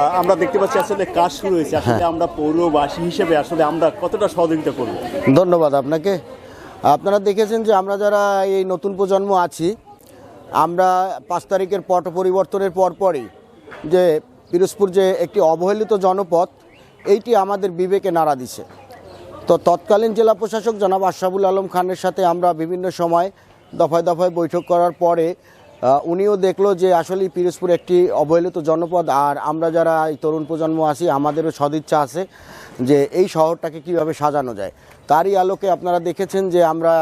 আমরা দেখতে পাচ্ছি আসলে কাজ শুরু হয়েছে। আসলে আমরা পৌরবাসী হিসেবে আসলে আমরা কতটা সহযোগিতা করব? ধন্যবাদ আপনাকে। আপনারা দেখেছেন যে আমরা যারা এই নতুন প্রজন্ম আছি, আমরা পাঁচ তারিখের পট পরিবর্তনের পরপরই যে পিরোজপুর যে একটি অবহেলিত জনপদ, এইটি আমাদের বিবেকে নাড়া দিছে। তো তৎকালীন জেলা প্রশাসক জনাব আশরাফুল আলম খানের সাথে আমরা বিভিন্ন সময় দফায় দফায় বৈঠক করার পরে উনিও দেখল যে আসলে পিরোজপুর একটি অবহেলিত জনপদ, আর আমরা যারা এই তরুণ প্রজন্ম আছি, আমাদেরও সদিচ্ছা আছে যে এই শহরটাকে কীভাবে সাজানো যায়। তারই আলোকে আপনারা দেখেছেন যে আমরা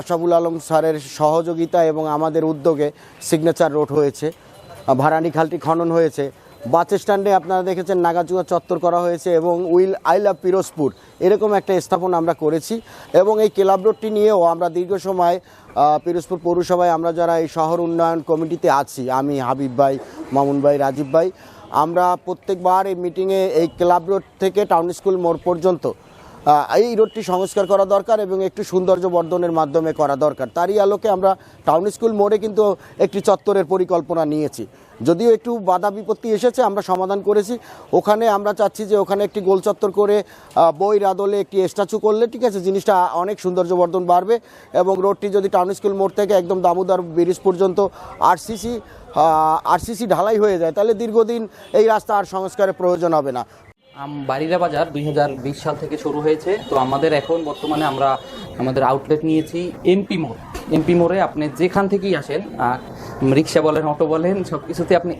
আশাবুল আলম স্যারের সহযোগিতা এবং আমাদের উদ্যোগে সিগনেচার রোড হয়েছে ভারানি খালটি খনন হয়েছে। বাস স্ট্যান্ডে আপনারা দেখেছেন নাগাচুয়া চত্বর করা হয়েছে এবং উইল আই লাভ পিরোজপুর। এরকম একটা স্থাপন আমরা করেছি এবং এই ক্লাব রোডটি নিয়েও আমরা দীর্ঘ সময় পিরোজপুর পৌরসভায় আমরা যারা এই শহর উন্নয়ন কমিটিতে আছি, আমি হাবিব ভাই, মামুন ভাই, রাজীব ভাই, আমরা প্রত্যেকবার এই মিটিংয়ে এই ক্লাব রোড থেকে টাউন স্কুল মোড় পর্যন্ত এই রোডটি সংস্কার করা দরকার এবং একটু সৌন্দর্য বর্ধনের মাধ্যমে করা দরকার। তারই আলোকে আমরা টাউন স্কুল মোড়ে কিন্তু একটি চত্বরের পরিকল্পনা নিয়েছি। যদিও একটু বাধা বিপত্তি এসেছে, আমরা সমাধান করেছি। ওখানে আমরা চাচ্ছি যে ওখানে একটি গোল চত্বর করে বই রাদলে একটি স্ট্যাচু করলে, ঠিক আছে, জিনিসটা অনেক সৌন্দর্য বর্ধন বাড়বে এবং রোডটি যদি টাউন স্কুল মোড় থেকে একদম দামোদর ব্রিজ পর্যন্ত আরসিসি আরসিসি ঢালাই হয়ে যায়, তাহলে দীর্ঘদিন এই রাস্তা আর সংস্কারের প্রয়োজন হবে না। আম- বারিরা বাজার দুই হাজার বিশ সাল থেকে শুরু হয়েছে। তো আমাদের এখন বর্তমানে আমরা আমাদের আউটলেট নিয়েছি এমপি মোড় এমপি মোড়ে আপনি যেখান থেকেই আসেন রিক্সা বলেন, অটো বলেন সব কিছুতে আপনি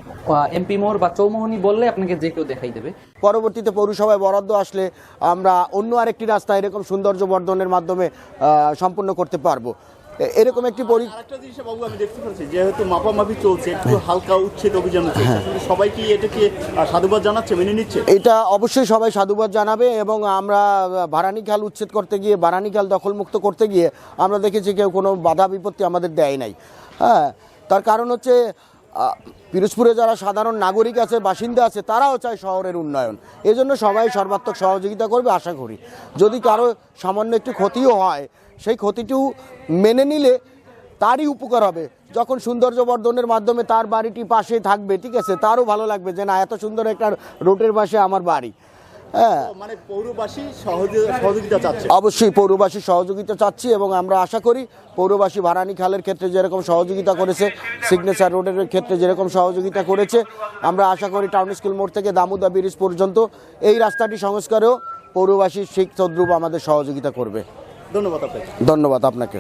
এমপি মোড় বা চৌমোহনী বললে আপনাকে যে কেউ দেখাই দেবে। পরবর্তীতে পৌরসভায় বরাদ্দ আসলে আমরা অন্য আরেকটি রাস্তা এরকম সৌন্দর্য বর্ধনের মাধ্যমে সম্পূর্ণ করতে পারব। এরকম একটি পরি আরেকটা জিনিস বাবু আমি দেখতে পাচ্ছি যেহেতু মাপামাপি চলছে একটু হালকা উচ্ছেদ অভিযান চলছে সবাই কি এটাকে সাধুবাদ জানাচ্ছে মেনে নিচ্ছে? এটা অবশ্যই সবাই সাধুবাদ জানাবে এবং আমরা ভারানিখাল উচ্ছেদ করতে গিয়ে ভারানিখাল দখলমুক্ত করতে গিয়ে আমরা দেখেছি কেউ কোনো বাধা বিপত্তি আমাদের দেয় নাই। হ্যাঁ তার কারণ হচ্ছে পিরোজপুরে যারা সাধারণ নাগরিক আছে, বাসিন্দা আছে, তারাও চায় শহরের উন্নয়ন। এজন্য সবাই সর্বাত্মক সহযোগিতা করবে, আশা করি। যদি কারও সামান্য একটু ক্ষতিও হয়, সেই ক্ষতিটিও মেনে নিলে তারই উপকার হবে। যখন সৌন্দর্য বর্ধনের মাধ্যমে তার বাড়িটি পাশে থাকবে, ঠিক আছে, তারও ভালো লাগবে যে, না, এত সুন্দর একটা রোডের পাশে আমার বাড়ি। হ্যাঁ। মানে অবশ্যই পৌরবাসী সহযোগিতা চাচ্ছি এবং আমরা আশা করি পৌরবাসী ভাড়ানি খালের ক্ষেত্রে যেরকম সহযোগিতা করেছে সিগনেচার রোডের ক্ষেত্রে যেরকম সহযোগিতা করেছে আমরা আশা করি টাউন স্কুল মোড় থেকে দামোদা ব্রিজ পর্যন্ত এই রাস্তাটি সংস্কারেও পৌরবাসী শিখ তদ্রুপ আমাদের সহযোগিতা করবে। ধন্যবাদ আপনাকে। ধন্যবাদ আপনাকে।